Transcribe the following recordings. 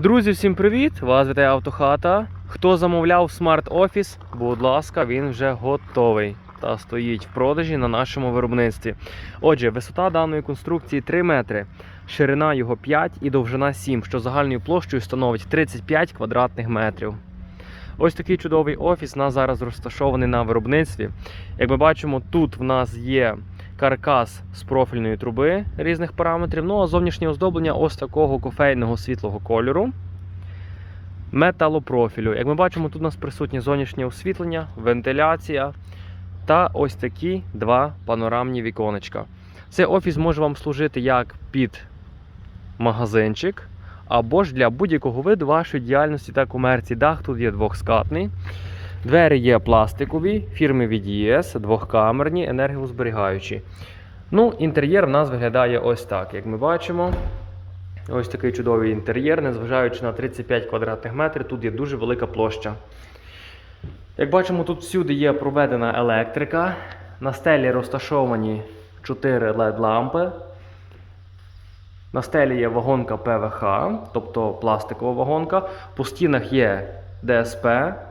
Друзі, всім привіт! Вас вітає Автохата. Хто замовляв смарт офіс, будь ласка, він вже готовий та стоїть в продажі на нашому виробництві. Отже, висота даної конструкції 3 метри, ширина його 5 і довжина 7, що загальною площею становить 35 квадратних метрів. Ось такий чудовий офіс у нас зараз розташований на виробництві. Як ми бачимо, тут в нас є каркас з профільної труби різних параметрів. Ну а зовнішнє оздоблення ось такого кофейного світлого кольору. Металопрофілю. Як ми бачимо, тут у нас присутнє зовнішнє освітлення, вентиляція та ось такі два панорамні віконечка. Цей офіс може вам служити як під магазинчик, або ж для будь-якого виду вашої діяльності та комерції. Дах тут є двохскатний. Двері є пластикові, фірми VDS, двохкамерні, енергозберігаючі. Ну, інтер'єр в нас виглядає ось так. Як ми бачимо, ось такий чудовий інтер'єр, незважаючи на 35 квадратних метрів, тут є дуже велика площа. Як бачимо, тут всюди є проведена електрика. На стелі розташовані 4 LED-лампи. На стелі є вагонка ПВХ, тобто пластикова вагонка. По стінах є ДСП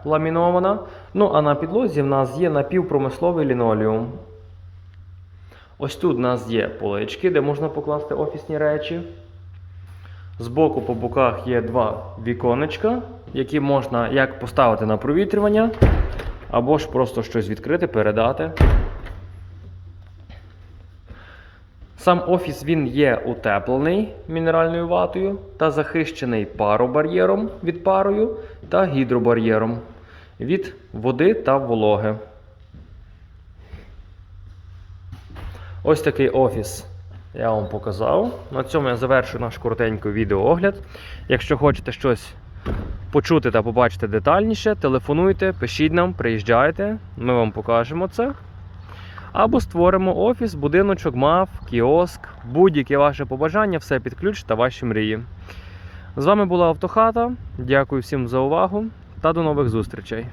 ламінована. Ну а на підлозі в нас є напівпромисловий лінолеум. Ось тут у нас є полички, де можна покласти офісні речі. Збоку по боках є два віконечка, які можна як поставити на провітрювання, або ж просто щось відкрити, передати. Сам офіс він є утеплений мінеральною ватою та захищений паробар'єром від парою та гідробар'єром від води та вологи. Ось такий офіс я вам показав. На цьому я завершую наш коротенький відеоогляд. Якщо хочете щось почути та побачити детальніше, телефонуйте, пишіть нам, приїжджайте, ми вам покажемо це. Або створимо офіс, будиночок, мав, кіоск, будь-яке ваше побажання, все під ключ та ваші мрії. З вами була Автохата. Дякую всім за увагу та до нових зустрічей.